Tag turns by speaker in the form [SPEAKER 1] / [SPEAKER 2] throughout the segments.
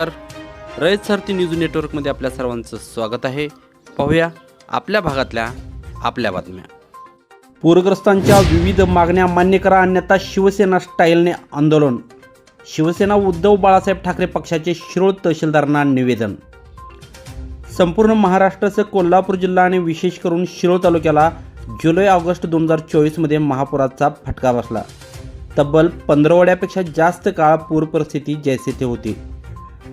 [SPEAKER 1] तर रयत सारथी न्यूज नेटवर्कमध्ये आपल्या सर्वांचं स्वागत आहे. पाहूया आपल्या भागातल्या आपल्या बातम्या. पूरग्रस्तांच्या विविध मागण्या मान्य करा अन्यथा शिवसेना स्टाईलने आंदोलन. शिवसेना उद्धव बाळासाहेब ठाकरे पक्षाचे शिरोळ तहसीलदारांना निवेदन. संपूर्ण महाराष्ट्रासह कोल्हापूर जिल्हा आणि विशेष करून शिरोळ तालुक्याला जुलै ऑगस्ट दोन हजार चोवीसमध्ये महापुराचा फटका बसला. तब्बल पंधरवड्यापेक्षा जास्त काळ पूर परिस्थिती जैसे ते होती.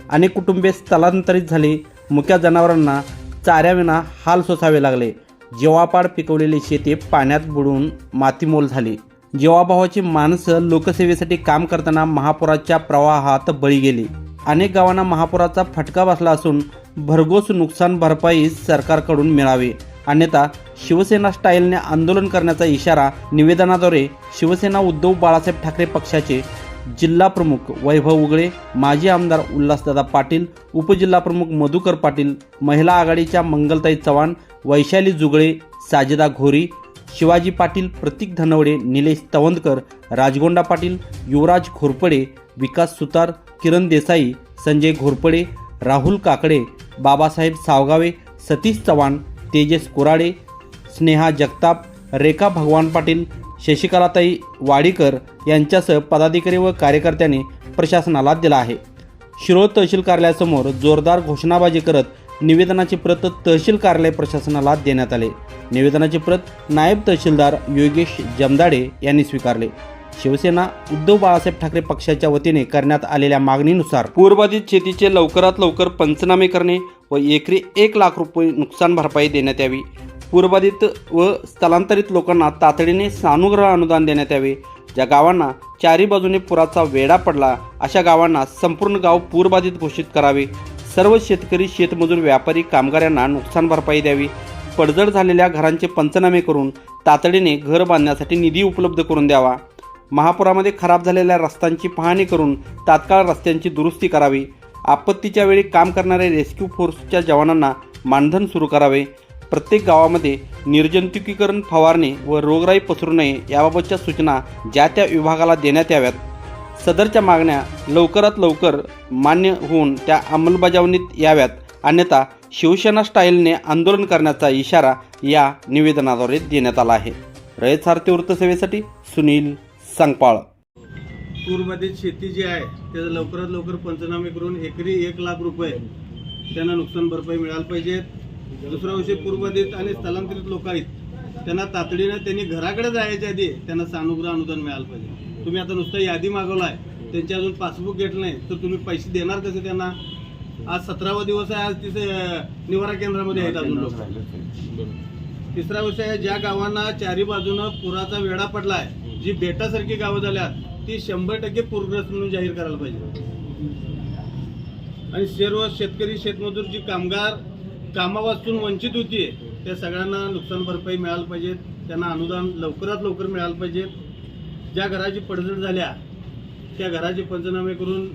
[SPEAKER 1] अनेक कुटुंबे स्थलांतरित झाली. मुक्या जनावरांना चाऱ्याविना हाल सोसावे लागले. जेवापाड पिकवलेली शेती पाण्यात बुडून मातीमोल झाली. जेवाभावाची माणसं लोकसेवेसाठी काम करताना महापुराच्या प्रवाहात बळी गेली. अनेक गावांना महापुराचा फटका बसला असून भरघोस नुकसान भरपाई सरकारकडून मिळावी. अन्यथा शिवसेना स्टाईलने आंदोलन करण्याचा इशारा निवेदनाद्वारे शिवसेना उद्धव बाळासाहेब ठाकरे पक्षाचे जिल्हा प्रमुख वैभव उगळे माजी आमदार उल्हासदादा पाटील उपजिल्हाप्रमुख मधुकर पाटील महिला आघाडीच्या मंगलताई चव्हाण वैशाली जुगळे साजिदा घोरी शिवाजी पाटील प्रतीक धनवडे निलेश तवंदकर राजगोंडा पाटील युवराज घोरपडे विकास सुतार किरण देसाई संजय घोरपडे राहुल काकडे बाबासाहेब सावगावे सतीश चव्हाण तेजस कोराडे स्नेहा जगताप रेखा भगवान पाटील शशिकलाताई वाडीकर यांच्यासह पदाधिकारी व कार्यकर्त्यांनी प्रशासनाला दिला आहे. शिरोळ तहसील कार्यालयासमोर जोरदार घोषणाबाजी करत निवेदनाची प्रत तहसील कार्यालय प्रशासनाला देण्यात आले. निवेदनाची प्रत नायब तहसीलदार योगेश जमदाडे यांनी स्वीकारले. शिवसेना उद्धव बाळासाहेब ठाकरे पक्षाच्या वतीने करण्यात आलेल्या मागणीनुसार पूरबाधित शेतीचे लवकरात लवकर पंचनामे करणे व एकरी एक लाख रुपये नुकसान भरपाई देण्यात यावी. पूरबाधित व स्थलांतरित लोकांना तातडीने सानुग्रह अनुदान देण्यात यावे. ज्या गावांना चारी बाजूने पुराचा वेढा पडला अशा गावांना संपूर्ण गाव पूरबाधित घोषित करावे. सर्व शेतकरी शेतमजूर व्यापारी कामगारांना नुकसान भरपाई द्यावी. पडझड झालेल्या घरांचे पंचनामे करून तातडीने घर बांधण्यासाठी निधी उपलब्ध करून द्यावा. महापुरामध्ये खराब झालेल्या रस्त्यांची पाहणी करून तात्काळ रस्त्यांची दुरुस्ती करावी. आपत्तीच्या वेळी काम करणाऱ्या रेस्क्यू फोर्सच्या जवानांना मानधन सुरू करावे. प्रत्येक गावामध्ये निर्जंतुकीकरण फवारणी व रोगराई पसरू नये याबाबतच्या सूचना ज्या त्या विभागाला देण्यात याव्यात. सदरच्या मागण्या लवकरात लवकर मान्य होऊन त्या अंमलबजावणीत याव्यात. अन्यथा शिवसेना स्टाईलने आंदोलन करण्याचा इशारा या निवेदनाद्वारे देण्यात आला आहे. रयत सारथी वृत्तसेवेसाठी सुनील सांगपाळ.
[SPEAKER 2] पूरमध्ये शेती जी आहे त्याचं लवकरात लवकर पंचनामे करून एकरी एक लाख रुपये त्यांना नुकसान भरपाई मिळायला पाहिजे दुसरा विषय पूर्वदित आणि स्थलांतरित लोक आहेत. त्यांना तातडीनं त्यांनी घराकडे जायच्या आधी त्यांना सानुग्रह अनुदान मिळालं पाहिजे. तुम्ही आता नुसतं यादी मागवला आहे त्यांचे अजून पासबुक घेतलं नाही तर तुम्ही पैसे देणार कसे त्यांना? आज सतरावा दिवस आहे आज तिथे निवारा केंद्रामध्ये आहेत अजून लोक. तिसरा विषय आहे ज्या गावांना चारी बाजूनं पुराचा वेढा पडला आहे जी बेटासारखी गावं झाल्यात ती शंभर टक्के पूरग्रस्त म्हणून जाहीर करायला पाहिजे. आणि सर्व शेतकरी शेतमजूर जी कामगार कामापासून वंचित होती त्या सगळ्यांना नुकसान भरपाई मिळायला पाहिजे त्यांना अनुदान लवकरात लवकर मिळालं पाहिजे ज्या घराची पडझड झाल्या त्या घराचे पंचनामे करून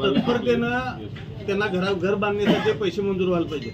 [SPEAKER 2] तत्परतेनं त्यांना घरा घर बांधण्यासाठी पैसे मंजूर व्हायला पाहिजे